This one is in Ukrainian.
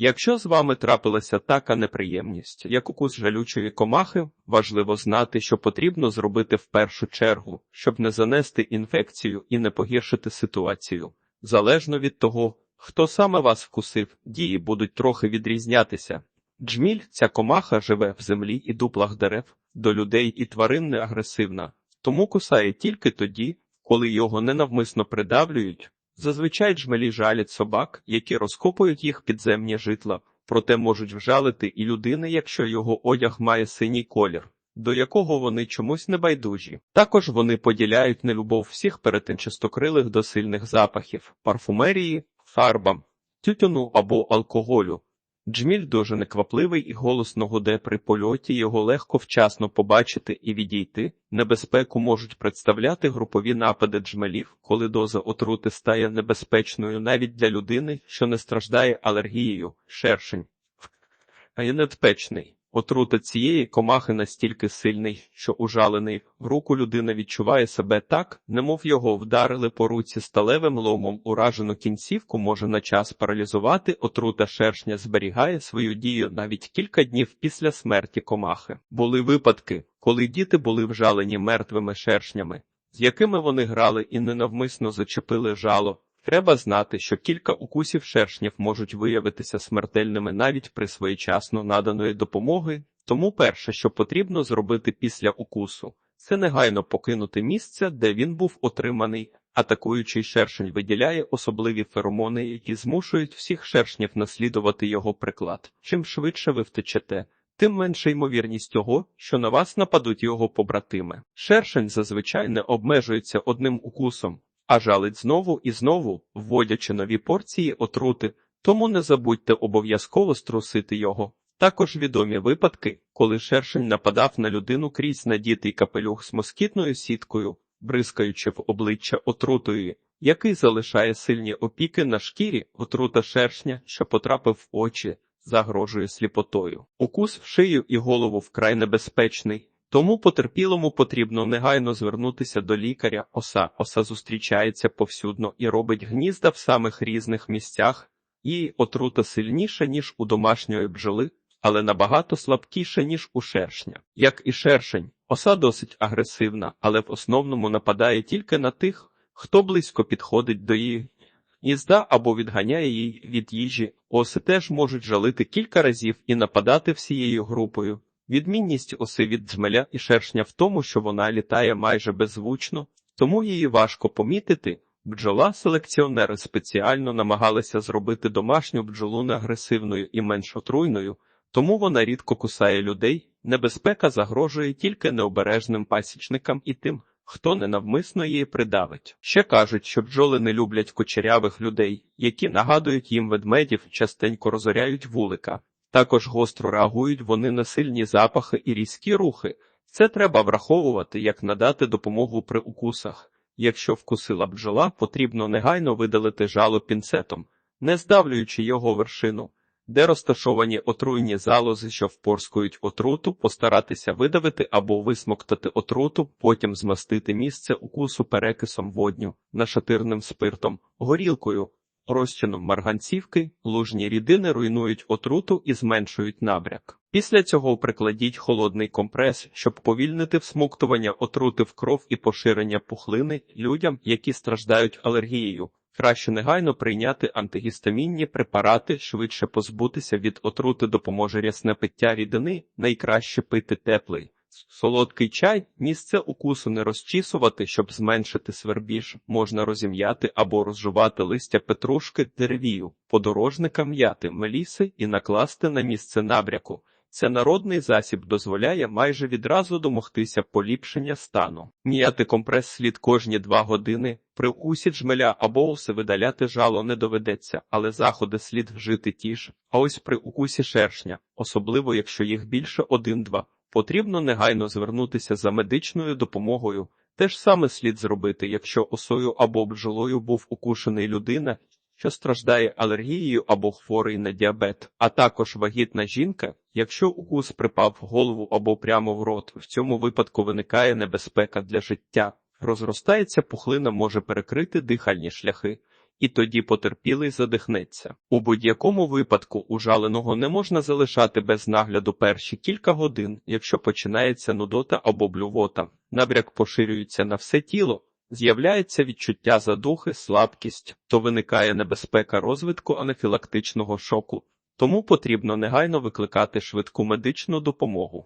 Якщо з вами трапилася така неприємність, як укус жалючої комахи, важливо знати, що потрібно зробити в першу чергу, щоб не занести інфекцію і не погіршити ситуацію. Залежно від того, хто саме вас вкусив, дії будуть трохи відрізнятися. Джміль, ця комаха живе в землі і дуплах дерев, до людей і тварин не агресивна, тому кусає тільки тоді, коли його ненавмисно придавлюють. Зазвичай джмелі жалять собак, які розкопують їх підземні житла, проте можуть вжалити і людини, якщо його одяг має синій колір, до якого вони чомусь не байдужі. Також вони поділяють нелюбов всіх перетинчастокрилих до сильних запахів, парфумерії, фарбам, тютюну або алкоголю. Джміль дуже неквапливий і голосно гуде при польоті, його легко вчасно побачити і відійти. Небезпеку можуть представляти групові напади джмелів, коли доза отрути стає небезпечною навіть для людини, що не страждає алергією, шершень. А є небезпечний. Отрута цієї комахи настільки сильний, що ужалений в руку людина відчуває себе так, немов його вдарили по руці сталевим ломом. Уражену кінцівку може на час паралізувати. Отрута шершня зберігає свою дію навіть кілька днів після смерті комахи. Були випадки, коли діти були вжалені мертвими шершнями, з якими вони грали і ненавмисно зачепили жало. Треба знати, що кілька укусів шершнів можуть виявитися смертельними навіть при своєчасно наданої допомоги, тому перше, що потрібно зробити після укусу, це негайно покинути місце, де він був отриманий. Атакуючий шершень виділяє особливі феромони, які змушують всіх шершнів наслідувати його приклад. Чим швидше ви втечете, тим менша ймовірність того, що на вас нападуть його побратими. Шершень зазвичай не обмежується одним укусом а жалить знову і знову, вводячи нові порції отрути, тому не забудьте обов'язково струсити його. Також відомі випадки, коли шершень нападав на людину крізь надітий капелюх з москітною сіткою, бризкаючи в обличчя отрутою, який залишає сильні опіки на шкірі, отрута шершня, що потрапив в очі, загрожує сліпотою. Укус в шию і голову вкрай небезпечний. Тому потерпілому потрібно негайно звернутися до лікаря. Оса оса зустрічається повсюдно і робить гнізда в самих різних місцях, і отрута сильніша, ніж у домашньої бджоли, але набагато слабкіша, ніж у шершня. Як і шершень, оса досить агресивна, але в основному нападає тільки на тих, хто близько підходить до її гнізда або відганяє її від їжі. Оси теж можуть жалити кілька разів і нападати всією групою. Відмінність оси від джмеля і шершня в тому, що вона літає майже беззвучно, тому її важко помітити. Бджола селекціонери спеціально намагалися зробити домашню бджолу неагресивною і менш отруйною, тому вона рідко кусає людей. Небезпека загрожує тільки необережним пасічникам і тим, хто ненавмисно її придавить. Ще кажуть, що бджоли не люблять кучерявих людей, які нагадують їм ведмедів, частенько розоряють вулика. Також гостро реагують вони на сильні запахи і різкі рухи. Це треба враховувати, як надати допомогу при укусах. Якщо вкусила бджола, потрібно негайно видалити жало пінцетом, не здавлюючи його вершину, де розташовані отруйні залози, що впорскують отруту, постаратися видавити або висмоктати отруту, потім змастити місце укусу перекисом водню, нашатирним спиртом, горілкою. Розчином марганцівки лужні рідини руйнують отруту і зменшують набряк. Після цього прикладіть холодний компрес, щоб повільнити всмоктування отрути в кров і поширення пухлини людям, які страждають алергією. Краще негайно прийняти антигістамінні препарати, швидше позбутися від отрути допоможе рясне пиття рідини, найкраще пити теплий. Солодкий чай місце укусу не розчісувати, щоб зменшити свербіж, можна розім'яти або розжувати листя петрушки деревію, подорожника м'яти меліси і накласти на місце набряку. Це народний засіб дозволяє майже відразу домогтися поліпшення стану. М'яти компрес слід кожні два години. При укусі джмеля або уси видаляти жало не доведеться, але заходи слід вжити ті ж. А ось при укусі шершня, особливо якщо їх більше один-два. Потрібно негайно звернутися за медичною допомогою. Те ж саме слід зробити, якщо осою або бджолою був укушений людина, що страждає алергією або хворий на діабет, а також вагітна жінка, якщо укус припав в голову або прямо в рот, в цьому випадку виникає небезпека для життя. Розростається пухлина може перекрити дихальні шляхи, і тоді потерпілий задихнеться. У будь-якому випадку ужаленого не можна залишати без нагляду перші кілька годин, якщо починається нудота або блювота. Набряк поширюється на все тіло. З'являється відчуття задухи, слабкість, то виникає небезпека розвитку анафілактичного шоку, тому потрібно негайно викликати швидку медичну допомогу.